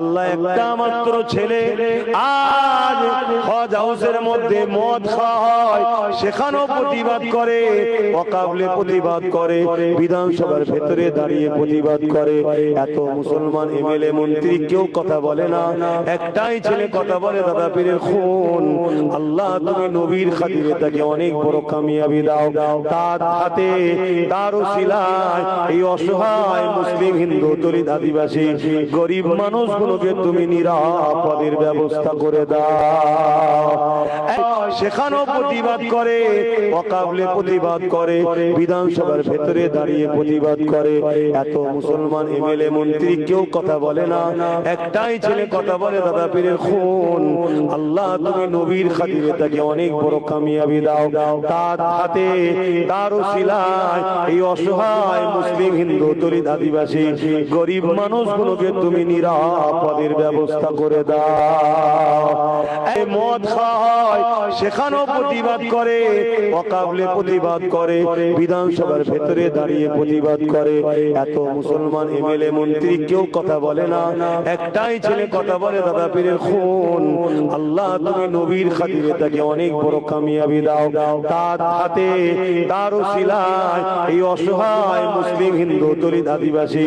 আল্লাহ একটা মাত্র ছেলে। আজ হজ হাউসের মধ্যে মদ হয় সেখানেও প্রতিবাদ করে অকাবলে প্রতিবাদ করে, বিধানসভার ভেতরে দাঁড়িয়ে প্রতিবাদ করে। এত মুসলমান এমএলএ মন্ত্রী কেউ কথা বলে না। একটাই ছেলে কথা বলে, দাদা পীরের খুন। আল্লাহ, তুমি নবীর খাতিরে তাকে অনেক বড় কামিয়াবি দাও। তার হাতে, তার শিলায় এই অসহায় মুসলিম হিন্দু দলিত আদিবাসী গরিব মানুষগুলোকে তুমি নিরাপদের ব্যবস্থা করে দাও। Oh, oh, oh. সেখানেও প্রতিবাদ করে অকাবলে প্রতিবাদ করে, বিধানসভার ভেতরে দাঁড়িয়ে প্রতিবাদ করে। এত মুসলমান এমএলএ মন্ত্রী কেউ কথা বলে না। একটাই ছেলে কথা বলে, দাদা পীরের খুন। আল্লাহ, তুমি নবীর খাতিরে তাকে অনেক বড় কামিয়াবি দাও। তার হাতে, তার শিলায় এই অসহায় মুসলিম হিন্দু দলিত আদিবাসী গরিব মানুষগুলোকে তুমি নিরাপদের ব্যবস্থা করে দাও। মদ খাওয়ায় সেখানেও প্রতিবাদ করে, অকাবলে প্রতিবাদ করে, বিধানসভার ভেতরে দাঁড়িয়ে প্রতিবাদ করে। এত মুসলমান এমএলএ মন্ত্রী কেউ কথা বলে না। একটাই ছেলে কথা বলে, দাদা পীরের খুন। আল্লাহ তুমি নবীর খাতিরে তাকে অনেক বড় কামিয়াবি দাও। তার হাতে, তার শিলায় এই অসহায় মুসলিম হিন্দু দলিত আদিবাসী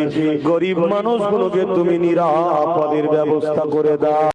গরিব মানুষগুলোকে তুমি নিরাপদের ব্যবস্থা করে দাও।